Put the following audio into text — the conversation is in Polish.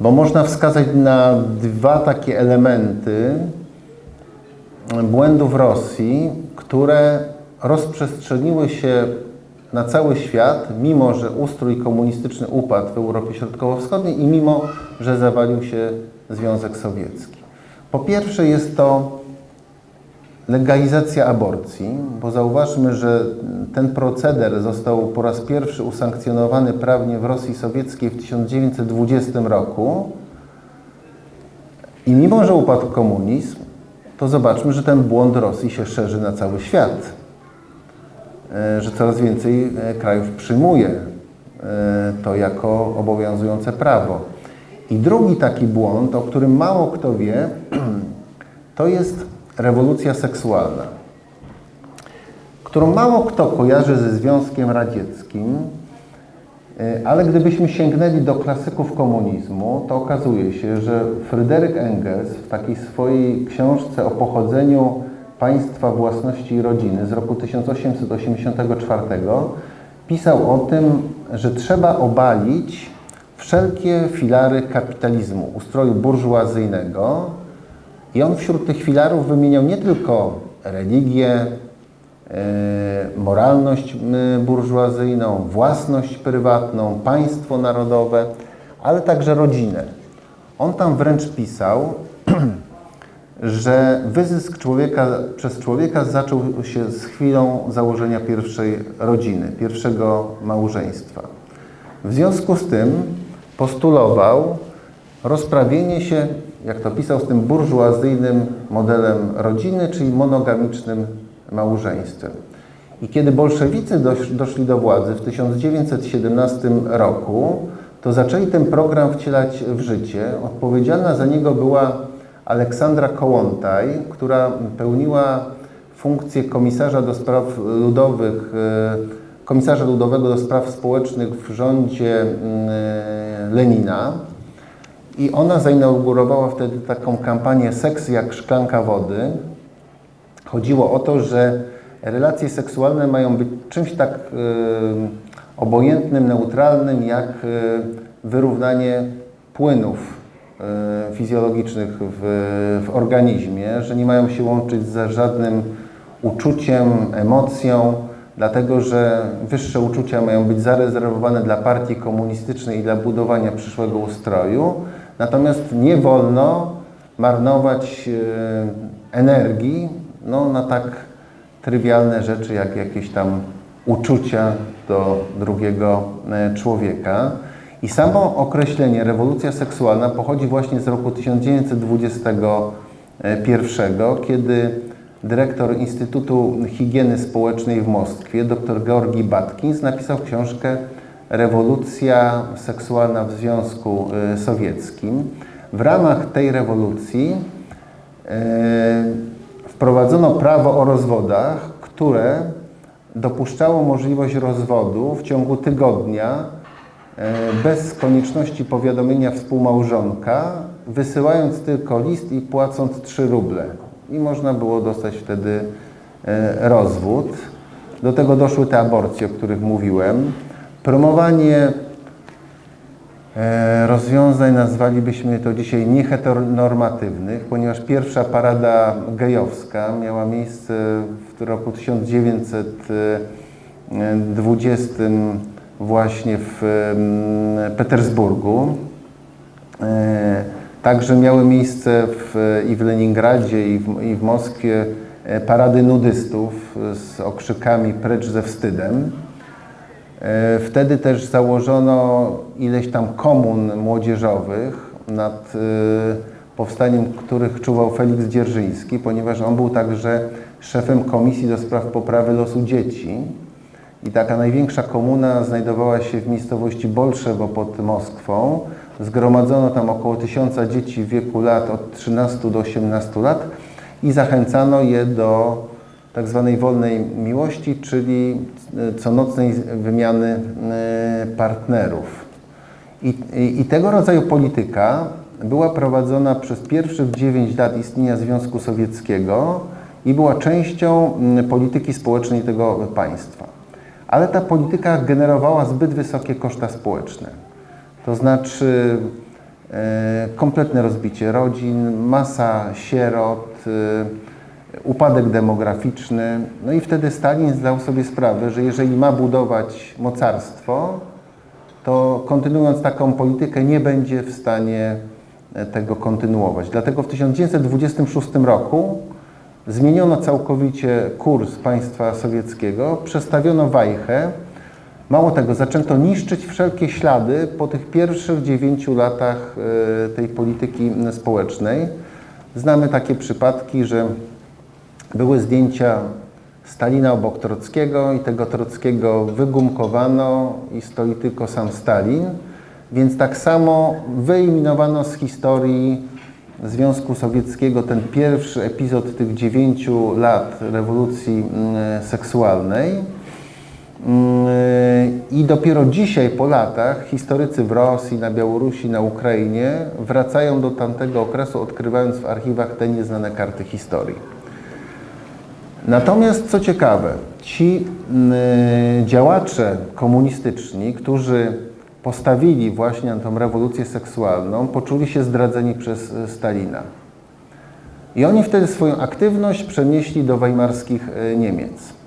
Bo można wskazać na dwa takie elementy błędów Rosji, które rozprzestrzeniły się na cały świat, mimo że ustrój komunistyczny upadł w Europie Środkowo-Wschodniej i mimo że zawalił się Związek Sowiecki. Po pierwsze jest to legalizacja aborcji, bo zauważmy, że ten proceder został po raz pierwszy usankcjonowany prawnie w Rosji Sowieckiej w 1920 roku i mimo, że upadł komunizm, to zobaczmy, że ten błąd Rosji się szerzy na cały świat, E, że coraz więcej e, krajów przyjmuje e, to jako obowiązujące prawo. I drugi taki błąd, o którym mało kto wie, to jest rewolucja seksualna, którą mało kto kojarzy ze Związkiem Radzieckim, y, ale gdybyśmy sięgnęli do klasyków komunizmu, to okazuje się, że Fryderyk Engels w takiej swojej książce o pochodzeniu państwa własności i rodziny z roku 1884 pisał o tym, że trzeba obalić wszelkie filary kapitalizmu, ustroju burżuazyjnego, i on wśród tych filarów wymieniał nie tylko religię, e, moralność burżuazyjną, własność prywatną, państwo narodowe, ale także rodzinę. On tam wręcz pisał, że wyzysk człowieka przez człowieka zaczął się z chwilą założenia pierwszej rodziny, pierwszego małżeństwa. W związku z tym postulował rozprawienie się, jak to pisał, z tym burżuazyjnym modelem rodziny, czyli monogamicznym małżeństwem. I kiedy bolszewicy dosz, doszli do władzy w 1917 roku, to zaczęli ten program wcielać w życie. Odpowiedzialna za niego była Aleksandra Kołątaj, która pełniła funkcję komisarza do spraw ludowych, e, komisarza ludowego do spraw społecznych w rządzie mm, Lenina. I ona zainaugurowała wtedy taką kampanię Seks jak szklanka wody. Chodziło o to, że relacje seksualne mają być czymś tak y, obojętnym, neutralnym, jak y, wyrównanie płynów y, fizjologicznych w, w organizmie, że nie mają się łączyć z żadnym uczuciem, emocją, dlatego że wyższe uczucia mają być zarezerwowane dla partii komunistycznej i dla budowania przyszłego ustroju, natomiast nie wolno marnować e, energii no, na tak trywialne rzeczy jak jakieś tam uczucia do drugiego e, człowieka. I samo określenie rewolucja seksualna pochodzi właśnie z roku 1921, kiedy dyrektor Instytutu Higieny Społecznej w Moskwie, dr Georgi Batkins, napisał książkę Rewolucja seksualna w Związku y, Sowieckim. W ramach tej rewolucji y, wprowadzono prawo o rozwodach, które dopuszczało możliwość rozwodu w ciągu tygodnia y, bez konieczności powiadomienia współmałżonka, wysyłając tylko list i płacąc 3 ruble i można było dostać wtedy rozwód. Do tego doszły te aborcje, o których mówiłem. Promowanie e, rozwiązań nazwalibyśmy to dzisiaj nieheteronormatywnych, ponieważ pierwsza parada gejowska miała miejsce w roku 1920 właśnie w Petersburgu. E, Także miały miejsce w, i w Leningradzie, i w, i w Moskwie e, parady nudystów z okrzykami precz ze wstydem. E, wtedy też założono ileś tam komun młodzieżowych, nad e, powstaniem których czuwał Felix Dzierżyński, ponieważ on był także szefem Komisji do Spraw Poprawy Losu Dzieci. I taka największa komuna znajdowała się w miejscowości Bolszewo pod Moskwą. Zgromadzono tam około tysiąca dzieci w wieku lat od 13 do 18 lat i zachęcano je do tak zwanej wolnej miłości, czyli conocnej wymiany e, partnerów. I, i, I, tego rodzaju polityka była prowadzona przez pierwszych 9 lat istnienia Związku Sowieckiego i była częścią polityki społecznej tego państwa. Ale ta polityka generowała zbyt wysokie koszta społeczne. To znaczy e, kompletne rozbicie rodzin, masa sierot, e, upadek demograficzny. No i wtedy Stalin zdał sobie sprawę, że jeżeli ma budować mocarstwo, to kontynuując taką politykę nie będzie w stanie e, tego kontynuować. Dlatego w 1926 roku zmieniono całkowicie kurs państwa sowieckiego, przestawiono wajchę. Mało tego, zaczęto niszczyć wszelkie ślady po tych pierwszych dziewięciu latach e, tej polityki społecznej. Znamy takie przypadki, że były zdjęcia Stalina obok Trockiego i tego Trockiego wygumkowano i stoi tylko sam Stalin. Więc tak samo wyeliminowano z historii Związku Sowieckiego ten pierwszy epizod tych dziewięciu lat rewolucji mm, seksualnej. Mm, I dopiero dzisiaj, po latach, historycy w Rosji, na Białorusi, na Ukrainie wracają do tamtego okresu, odkrywając w archiwach te nieznane karty historii. Natomiast co ciekawe, ci y, działacze komunistyczni, którzy postawili właśnie na tą rewolucję seksualną, poczuli się zdradzeni przez y, Stalina. I oni wtedy swoją aktywność przenieśli do weimarskich y, Niemiec.